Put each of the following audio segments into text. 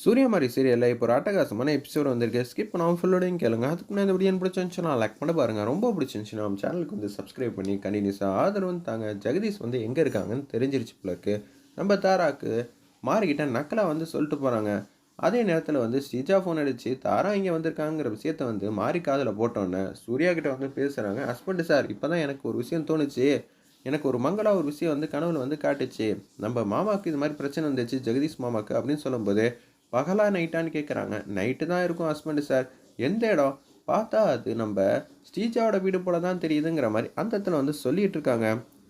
சூரியமாரி சீரியலில் இப்போ ஒரு அட்டகாசமான எபிசோட் வந்திருக்கு. ஸ்கிப் பண்ணாமல் ஃபுல்லோடையும் கேளுங்க. அதுக்கு முன்னாடி இந்த வீடியோ பிடிச்சிருந்துச்சுன்னா லைக் பண்ண பாருங்கள் ரொம்ப பிடிச்சிருந்துச்சுன்னா நம்ம சேனலுக்கு வந்து சப்ஸ்கிரைப் பண்ணி கண்டினியூஸாக ஆதரவு வந்து தாங்க. ஜெகதீஷ் வந்து எங்கே இருக்காங்கன்னு தெரிஞ்சிருச்சு போல இருக்கு. நம்ம தாராக்கு மாறிக்கிட்ட நக்கலாக வந்து சொல்லிட்டு போகிறாங்க அதே நேரத்தில் வந்து ஸ்ரீஜா ஃபோன் அடித்து தாரா இங்கே வந்திருக்காங்கிற விஷயத்த வந்து மாறி காதில் போட்டோன்னே சூர்யா கிட்ட வந்து பேசுகிறாங்க ஹஸ்பண்டு சார் இப்போ தான் எனக்கு ஒரு விஷயம் தோணுச்சு. எனக்கு ஒரு மங்களா ஒரு விஷயம் வந்து கனவுல வந்து காட்டுச்சு. நம்ம மாமாவுக்கு இது மாதிரி பிரச்சனை வந்துச்சு. ஜெகதீஷ் மாமாவுக்கு அப்படின்னு சொல்லும்போது பகலா நைட்டான்னு கேட்குறாங்க நைட்டு தான் இருக்கும் ஹஸ்பண்டு சார் எந்த இடம்? பார்த்தா அது நம்ம ஸ்ரீஜாவோட வீடு போல தான் தெரியுதுங்கிற மாதிரி அந்த இடத்துல வந்து சொல்லிகிட்டு இருக்காங்க.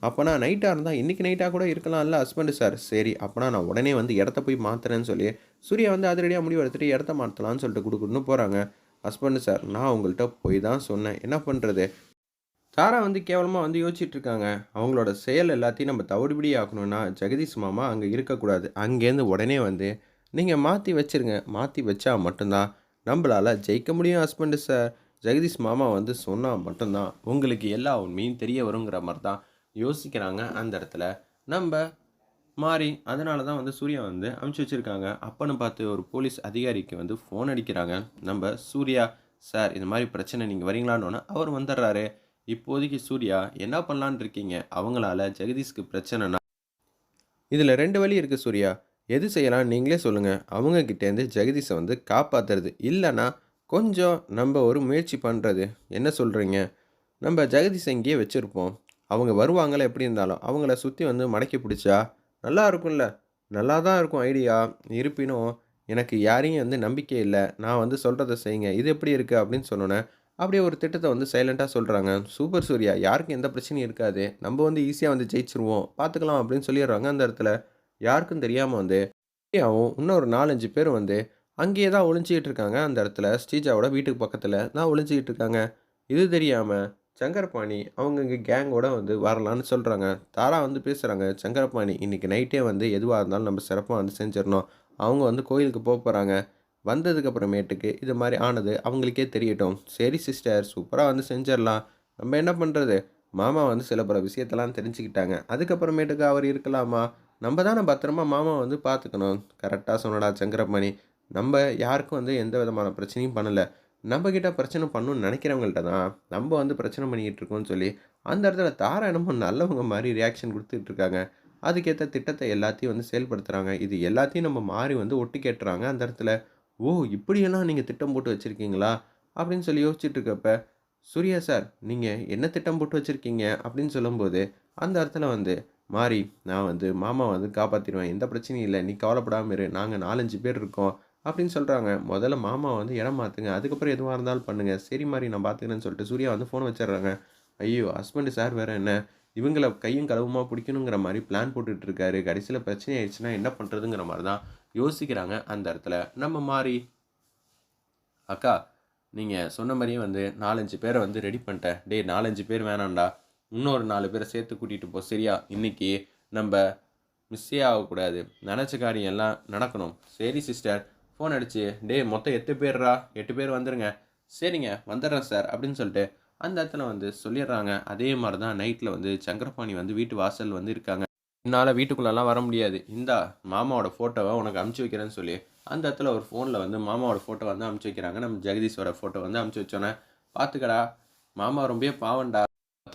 அப்போனா நைட்டாக இருந்தால் இன்றைக்கி நைட்டாக கூட இருக்கலாம்ல ஹஸ்பண்டு சார் சரி அப்போனா நான் உடனே வந்து இடத்த போய் மாற்றுறேன்னு சொல்லி சூர்யா வந்து அதிரடியாக முடிவு எடுத்துகிட்டு இடத்த மாற்றலாம்னு சொல்லிட்டு கொடுக்குன்னு போகிறாங்க ஹஸ்பண்டு சார் நான் உங்கள்கிட்ட போய் தான் சொன்னேன். என்ன பண்ணுறது தாரா வந்து கேவலமாக வந்து யோசிச்சுட்டு இருக்காங்க. அவங்களோட செயல் எல்லாத்தையும் நம்ம தவிடுபடி ஆக்கணும்னா ஜெகதீஷ் மாமா அங்கே இருக்கக்கூடாது. அங்கேருந்து உடனே வந்து நீங்கள் மாற்றி வச்சிருங்க. மாற்றி வச்சா மட்டும்தான் நம்மளால் ஜெயிக்க முடியும் ஹஸ்பண்டு சார் ஜெகதீஷ் மாமா வந்து சொன்னால் மட்டும்தான் உங்களுக்கு எல்லா உண்மையும் தெரிய வருங்கிற மாதிரி தான் யோசிக்கிறாங்க அந்த இடத்துல. நம்ம மாறி அதனால தான் வந்து சூர்யா வந்து அமுச்சு வச்சுருக்காங்க. அப்பன்னு பார்த்து ஒரு போலீஸ் அதிகாரிக்கு வந்து ஃபோன் அடிக்கிறாங்க. நம்ம சூர்யா சார் இந்த மாதிரி பிரச்சனை நீங்கள் வரீங்களான்னு அவர் வந்துடுறாரு. இப்போதைக்கு சூர்யா என்ன பண்ணலான்னு இருக்கீங்க? அவங்களால ஜெகதீஷ்க்கு பிரச்சனைனா? இதில் ரெண்டு வழி இருக்குது சூர்யா. எது செய்யலாம் நீங்களே சொல்லுங்கள் அவங்கக்கிட்டேருந்து ஜெகதீஷை வந்து காப்பாற்றுறது இல்லைன்னா கொஞ்சம் நம்ம ஒரு முயற்சி பண்ணுறது என்ன சொல்கிறீங்க நம்ம ஜெகதீஷை இங்கேயே வச்சுருப்போம். அவங்க வருவாங்களே எப்படி இருந்தாலும். அவங்கள சுற்றி வந்து மடக்கி பிடிச்சா நல்லா இருக்கும்ல. நல்லா தான் இருக்கும் ஐடியா. இருப்பினும் எனக்கு யாரையும் வந்து நம்பிக்கை இல்லை. நான் வந்து சொல்கிறத செய்யுங்க. இது எப்படி இருக்குது அப்படின்னு சொன்னோன்னே அப்படியே ஒரு திட்டத்தை வந்து சைலண்ட்டாக சொல்கிறாங்க சூப்பர் சூர்யா யாருக்கும் எந்த பிரச்சனையும் இருக்காது. நம்ம வந்து ஈஸியாக வந்து ஜெயிச்சிருவோம். பார்த்துக்கலாம் அப்படின்னு சொல்லிடுறாங்க அந்த இடத்துல. யாருக்கும் தெரியாமல் வந்து சூர்யாவும் இன்னொரு நாலஞ்சு பேர் வந்து அங்கேயே தான் ஒளிஞ்சிக்கிட்டு இருக்காங்க அந்த இடத்துல. ஸ்ரீஜாவோட வீட்டுக்கு பக்கத்தில் தான் ஒளிஞ்சிக்கிட்டு இருக்காங்க. இது தெரியாமல் சங்கரபாணி அவங்க இங்கே கேங்கோட வந்து வரலான்னு சொல்கிறாங்க தாரா வந்து பேசுகிறாங்க சங்கரபாணி இன்றைக்கி நைட்டே வந்து எதுவாக இருந்தாலும் நம்ம சிறப்பாக வந்து செஞ்சிடணும். அவங்க வந்து கோயிலுக்கு போக போகிறாங்க வந்ததுக்கப்புறமேட்டுக்கு இது மாதிரி ஆனது அவங்களுக்கே தெரியட்டும். சரி சிஸ்டர் சூப்பராக வந்து செஞ்சிடலாம். நம்ம என்ன பண்ணுறது மாமா வந்து சில பல விஷயத்தெல்லாம் தெரிஞ்சுக்கிட்டாங்க. அதுக்கப்புறமேட்டுக்கு அவர் இருக்கலாமா? நம்ம தான் பத்திரமா மாமா வந்து பார்த்துக்கணும். கரெக்டாக சொன்னடா சங்கரமணி நம்ம யாருக்கும் வந்து எந்த விதமான பிரச்சனையும் பண்ணலை. நம்மக்கிட்ட பிரச்சனை பண்ணணும்னு நினைக்கிறவங்கள்ட்ட தான் நம்ம வந்து பிரச்சனை பண்ணிக்கிட்டு இருக்கோம்னு சொல்லி அந்த இடத்துல தாரா என்னமோ நல்லவங்க மாதிரி ரியாக்ஷன் கொடுத்துட்டு இருக்காங்க. அதுக்கேற்ற திட்டத்தை எல்லாத்தையும் வந்து செயல்படுத்துகிறாங்க இது எல்லாத்தையும் நம்ம மாறி வந்து ஒட்டு கேட்டுறாங்க. அந்த இடத்துல ஓ இப்படியெல்லாம் நீங்கள் திட்டம் போட்டு வச்சுருக்கீங்களா? அப்படின்னு சொல்லி யோசிச்சுட்டு இருக்கப்ப சூர்யா சார் நீங்கள் என்ன திட்டம் போட்டு வச்சுருக்கீங்க? அப்படின்னு சொல்லும்போது அந்த இடத்துல வந்து மாறி நான் வந்து மாமா வந்து காப்பாற்றிடுவேன் எந்த பிரச்சனையும் இல்லை நீ கவலைப்படாமல் இரு நாங்கள் நாலஞ்சு பேர் இருக்கோம் அப்படின்னு சொல்கிறாங்க முதல்ல மாமா வந்து இடம் மாற்றுங்க அதுக்கப்புறம் எதுவாக இருந்தாலும் பண்ணுங்கள் சரி மாதிரி நான் பார்த்துக்கிறேன்னு சொல்லிட்டு சூர்யா வந்து ஃபோன் வச்சிடுறாங்க. ஐயோ ஹஸ்பண்டு சார் வேறு என்ன இவங்களை கையும் கழுவுமா பிடிக்கணுங்கிற மாதிரி பிளான் போட்டுட்டு இருக்காரு கடைசியில் பிரச்சனை ஆயிடுச்சுன்னா என்ன பண்ணுறதுங்கிற மாதிரி தான் யோசிக்கிறாங்க அந்த இடத்துல. நம்ம மாறி அக்கா நீங்கள் சொன்ன மாதிரியே வந்து நாலஞ்சு பேரை வந்து ரெடி பண்ணிட்டேன். டே நாலஞ்சு பேர் வேணாம்டா இன்னொரு நாலு பேரை சேர்த்து கூட்டிகிட்டு போ. சரியா? இன்னைக்கு நம்ம மிஸ்ஸே ஆகக்கூடாது. நினச்ச காரியம் எல்லாம் நடக்கணும். சரி சிஸ்டர் ஃபோன் அடிச்சு டேய் மொத்தம் எட்டு பேர்ரா? எட்டு பேர் வந்துடுங்க சரிங்க வந்துடுறேன் சார் அப்படின்னு சொல்லிட்டு அந்த இடத்துல வந்து சொல்லிடுறாங்க. அதே மாதிரி தான் நைட்டில் வந்து சங்கரபாணி வந்து வீட்டு வாசல் வந்து இருக்காங்க. என்னால் வீட்டுக்குள்ளெல்லாம் வர முடியாது. இந்தா மாமாவோட ஃபோட்டோவை உனக்கு அமுச்சு வைக்கிறேன்னு சொல்லி அந்த இடத்துல ஒரு ஃபோனில் வந்து மாமாவோட ஃபோட்டோ வந்து அமுச்சு வைக்கிறாங்க. நம்ம ஜெகதீஷோட ஃபோட்டோ வந்து அமுச்சு வச்சோன்னே பார்த்துக்கடா மாமா ரொம்பவே பாவண்டா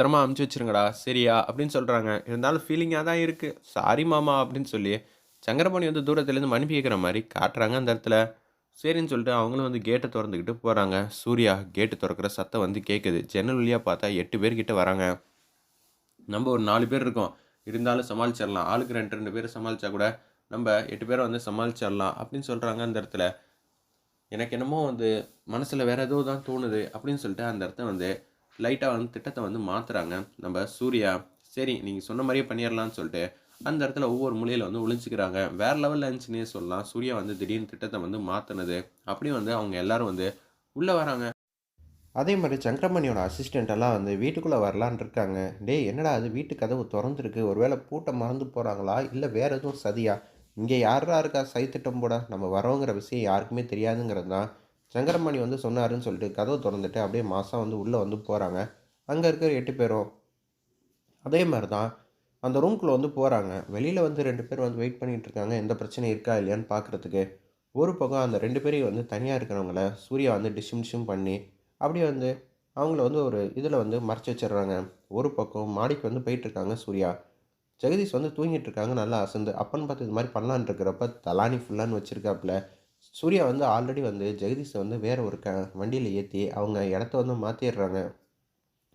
பத்திரமா அமுச்சு வச்சுருங்கடா. சரியா? அப்படின்னு சொல்கிறாங்க இருந்தாலும் ஃபீலிங்காக தான் இருக்குது சாரி மாமா அப்படின்னு சொல்லி சங்கரபாணி வந்து தூரத்துலேருந்து மன்னிப்பு கேட்குற மாதிரி காட்டுறாங்க அந்த இடத்துல. சரின்னு சொல்லிட்டு அவங்களும் வந்து கேட்டை திறந்துக்கிட்டு போகிறாங்க சூர்யா கேட்டு திறக்கிற சத்தம் வந்து கேட்குது ஜன்னல் வழியாக பார்த்தா எட்டு பேர்கிட்ட வராங்க. நம்ம ஒரு நாலு பேர் இருக்கோம். இருந்தாலும் சமாளிச்சிடலாம். ஆளுக்கு ரெண்டு ரெண்டு பேர் சமாளித்தா கூட நம்ம எட்டு பேரை வந்து சமாளிச்சிடலாம் அப்படின்னு சொல்கிறாங்க அந்த இடத்துல. எனக்கு என்னமோ வந்து மனசில் வேறு ஏதோ தான் தோணுது அப்படின்னு சொல்லிட்டு அந்த இடத்த வந்து லைட்டாக வந்து திட்டத்தை வந்து மாற்றுறாங்க நம்ம சூர்யா சரி நீங்கள் சொன்ன மாதிரியே பண்ணிடலான்னு சொல்லிட்டு அந்த இடத்துல ஒவ்வொரு மூலையில் வந்து ஒழிஞ்சிக்கிறாங்க வேறு லெவலில் இருந்துச்சுன்னே சொல்லலாம். சூர்யா வந்து திடீர்னு திட்டத்தை வந்து மாற்றினது அப்படியும் வந்து அவங்க எல்லாரும் வந்து உள்ளே வராங்க. அதே மாதிரி சங்கரமணியோட அசிஸ்டண்ட் எல்லாம் வந்து வீட்டுக்குள்ளே வரலான் இருக்காங்க. டேய் என்னடா அது வீட்டு கதவு திறந்துருக்கு. ஒருவேளை பூட்டை மறந்து போகிறாங்களா இல்லை வேறு எதுவும் சதியா? இங்கே யாரா இருக்கா? சை திட்டம் போட நம்ம வரோங்கிற விஷயம் யாருக்குமே தெரியாதுங்கிறது தான். சங்கரமணி வந்து சொன்னாருன்னு சொல்லிட்டு கதவு திறந்துட்டு அப்படியே மாதம் வந்து உள்ளே வந்து போகிறாங்க அங்கே இருக்கிற எட்டு பேரும் அதே மாதிரி தான் அந்த ரூம்குள்ளே வந்து போகிறாங்க வெளியில் வந்து ரெண்டு பேர் வந்து வெயிட் பண்ணிகிட்டு இருக்காங்க. எந்த பிரச்சனையும் இருக்கா இல்லையான்னு பார்க்குறதுக்கு ஒரு பக்கம் அந்த ரெண்டு பேரையும் வந்து தனியாக இருக்கிறவங்கள சூர்யா வந்து டிஷும் டிஷும் பண்ணி, அப்படியே வந்து அவங்கள வந்து ஒரு இதில் வந்து மறைச்சு வச்சிடுறாங்க. ஒரு பக்கம் மாடிக்கு வந்து போயிட்டுருக்காங்க சூர்யா. ஜெகதீஷ் வந்து தூங்கிட்டு இருக்காங்க. நல்லா அசந்து. அப்பன்னு பார்த்து இது மாதிரி பண்ணலான் இருக்கிறப்ப தலானி ஃபுல்லான்னு வச்சுருக்காப்புல. சூர்யா வந்து ஆல்ரெடி வந்து ஜெகதீஷை வந்து வேறு ஒரு க வண்டியில் ஏற்றி அவங்க இடத்த வந்து மாற்றிடுறாங்க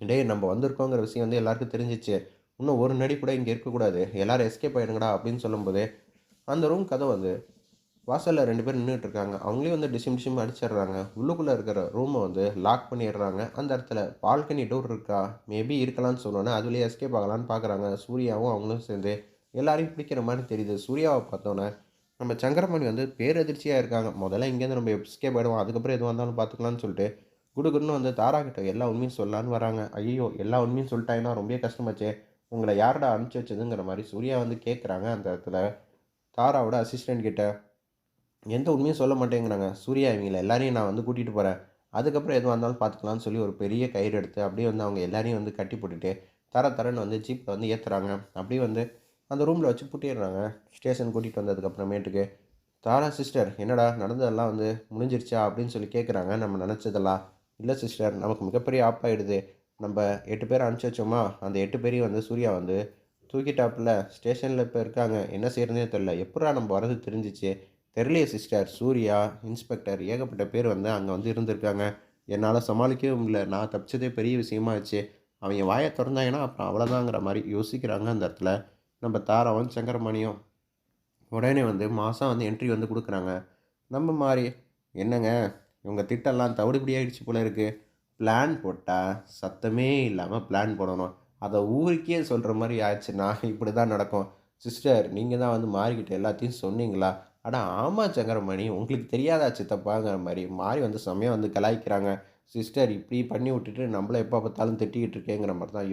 "டேய் நம்ம வந்திருக்கோங்கிற விஷயம் வந்து எல்லாருக்கும் தெரிஞ்சிச்சு இன்னும் ஒரு நடி கூட இங்கே இருக்கக்கூடாது. எல்லோரும் எஸ்கேப் ஆகிடுங்கடா அப்படின்னு சொல்லும்போது அந்த ரூம் கதை வந்து வாசலில் ரெண்டு பேர் நின்றுட்டு இருக்காங்க. அவங்களையும் வந்து டிசிம் டிசிம் அடிச்சிடுறாங்க. உள்ளுக்குள்ளே இருக்கிற ரூமை வந்து லாக் பண்ணிடுறாங்க. அந்த இடத்துல பால்கனி டோர் இருக்கா? மேபி இருக்கலாம்னு சொன்னோன்னே அதுலேயே எஸ்கேப் ஆகலான்னு பார்க்குறாங்க. சூர்யாவும் அவங்களும் சேர்ந்து எல்லாரையும் பிடிக்கிற மாதிரி தெரியுது. சூர்யாவை பார்த்தோன்னே நம்ம சங்கரமணி வந்து பேரதிர்ச்சியாக இருக்காங்க. முதல்ல இங்கேருந்து நம்ம எஸ்கேப் ஆயிடுவோம். அதுக்கப்புறம் எதுவாக இருந்தாலும் பார்த்துக்கலாம்னு சொல்லிட்டு, குடுகுடுன்னு வந்து தாரா கிட்ட எல்லா உண்மையும் சொல்லலான்னு வராங்க. ஐயோ எல்லா உண்மையும் சொல்லிட்டாங்கன்னா ரொம்ப கஷ்டமாச்சே. உங்களை யாரோட அனுப்பிச்சி வச்சதுங்கிற மாதிரி சூர்யா வந்து கேட்குறாங்க அந்த இடத்துல. தாராவோட அசிஸ்டன்ட் கிட்ட. எந்த உண்மையும் சொல்ல மாட்டேங்கிறாங்க. சூர்யா இவங்களை எல்லாரையும் நான் வந்து கூட்டிகிட்டு போகிறேன் அதுக்கப்புறம் எதுவாக இருந்தாலும் பார்த்துக்கலாம்னு சொல்லி ஒரு பெரிய கயிறு எடுத்து அப்படியே வந்து அவங்க எல்லாரையும் வந்து கட்டி போட்டுட்டு, தர தரன்னு வந்து ஜீப்பில் வந்து ஏற்றுறாங்க அப்படியே வந்து அந்த ரூமில் வச்சு பூட்டிடுறாங்க. ஸ்டேஷன் கூட்டிகிட்டு வந்ததுக்கப்புறமேட்டுக்கு "தாரா சிஸ்டர் என்னடா நடந்ததெல்லாம் வந்து முடிஞ்சிருச்சா?" அப்படின்னு சொல்லி கேட்குறாங்க. நம்ம நினச்சதெல்லாம் இல்லை சிஸ்டர் நமக்கு மிகப்பெரிய ஆப்பாயிடுது. நம்ம எட்டு பேர் அனுப்பிச்சி வச்சோமா, அந்த எட்டு பேரையும் வந்து சூர்யா வந்து தூக்கிட்டாப்புல. ஸ்டேஷனில் இப்போ இருக்காங்க. என்ன செய்றதுன்னே தெரில எப்படா நம்ம வர்றது தெரிஞ்சிச்சு "தெரியலையே சிஸ்டர். சூர்யா, இன்ஸ்பெக்டர் ஏகப்பட்ட பேர் வந்து அங்கே வந்து இருந்திருக்காங்க. என்னால் சமாளிக்கவே முடியல. நான் தப்பிச்சதே பெரிய விஷயமா ஆச்சு. அவங்க வாயை திறந்தாங்கன்னா அப்புறம் அவ்வளோதாங்கிற மாதிரி யோசிக்கிறாங்க அந்த இடத்துல. நம்ம தாராவும், சங்கரமணியும். உடனே வந்து மாதம் வந்து என்ட்ரி வந்து கொடுக்குறாங்க நம்ம மாதிரி "என்னங்க இவங்க திட்டம்லாம் தவிடுபடி ஆயிடுச்சு போல இருக்குது பிளான் போட்டால் சத்தமே இல்லாமல் பிளான் போடணும். அதை ஊருக்கே சொல்கிற மாதிரி ஆச்சுன்னா இப்படிதான் நடக்கும். சிஸ்டர் நீங்கள் தான் வந்து மாறிக்கிட்டு எல்லாத்தையும் சொன்னீங்களா?" ஆனால் ஆமாம் சங்கரமணி. உங்களுக்கு தெரியாதா சித்தப்பாங்கிற" மாதிரி மாறி வந்து செம்மையா வந்து கலாய்க்கிறாங்க. சிஸ்டர் இப்படி பண்ணி விட்டுட்டு நம்மள எப்போ பார்த்தாலும் திட்டிக்கிட்டு இருக்கேங்கிற மாதிரி தான்